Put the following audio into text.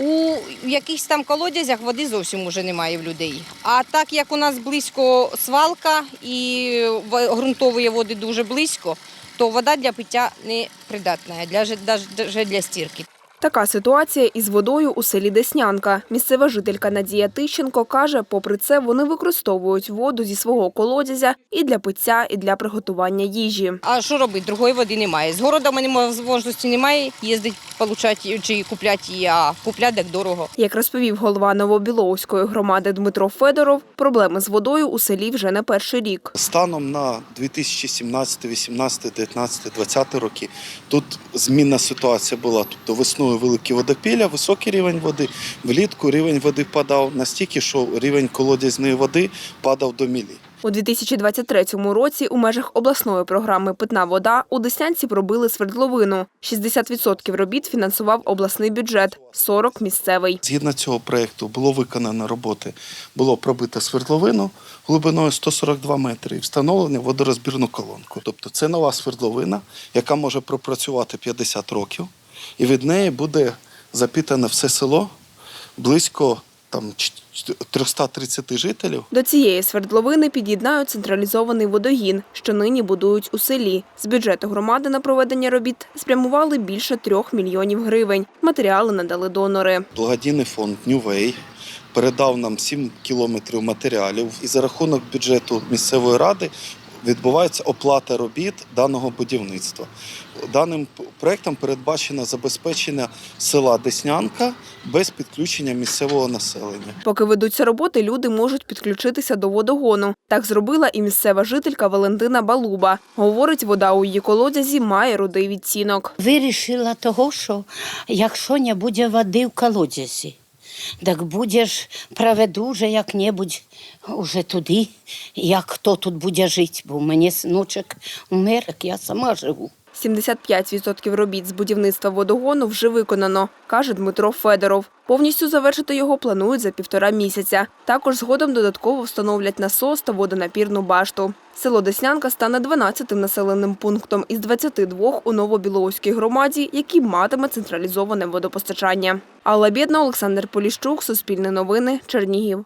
У якихось там колодязях води зовсім уже немає в людей. А так як у нас близько свалка і ґрунтової води дуже близько, то вода для пиття не придатна, для, даже для стірки. Така ситуація із водою у селі Деснянка. Місцева жителька Надія Тищенко каже, попри це вони використовують воду зі свого колодязя і для пиття, і для приготування їжі. А що робити? Другої води немає. З города мене можливості немає їздити, получати чи купляти її, а купляти так дорого. Як розповів голова Новобіловської громади Дмитро Федоров, проблеми з водою у селі вже не перший рік. Станом на 2017, 18, 19, 20 роки тут змінна ситуація була. Тобто весною великі водопілля, високий рівень води, влітку рівень води падав настільки, що рівень колодязної води падав до мілі. У 2023 році у межах обласної програми Питна вода у Деснянці пробили свердловину. 60% робіт фінансував обласний бюджет, 40 – місцевий. Згідно цього проєкту було виконано роботи. Було пробито свердловину глибиною 142 метри і встановлено водорозбірну колонку. Тобто це нова свердловина, яка може пропрацювати 50 років, і від неї буде запітане все село близько там, 330 жителів. До цієї свердловини під'єднають централізований водогін, що нині будують у селі. З бюджету громади на проведення робіт спрямували більше трьох мільйонів гривень. Матеріали надали донори. Благодійний фонд Нювей передав нам 7 кілометрів матеріалів, і за рахунок бюджету місцевої ради відбувається оплата робіт даного будівництва. Даним проектом передбачено забезпечення села Деснянка без підключення місцевого населення. Поки ведуться роботи, люди можуть підключитися до водогону. Так зробила і місцева жителька Валентина Балуба. Говорить, вода у її колодязі має рудий відтінок. Вирішила того, що якщо не буде води в колодязі, так будеш праведуже як-небудь уже туди, як хто тут буде жити, бо в мене синочок умер, як я сама живу. 75% робіт з будівництва водогону вже виконано, каже Дмитро Федоров. Повністю завершити його планують за півтора місяця. Також згодом додатково встановлять насос та водонапірну башту. Село Деснянка стане 12-тим населеним пунктом із 22 у Новобілоуській громаді, який матиме централізоване водопостачання. Алла Бєдна, Олександр Поліщук, Суспільне новини, Чернігів.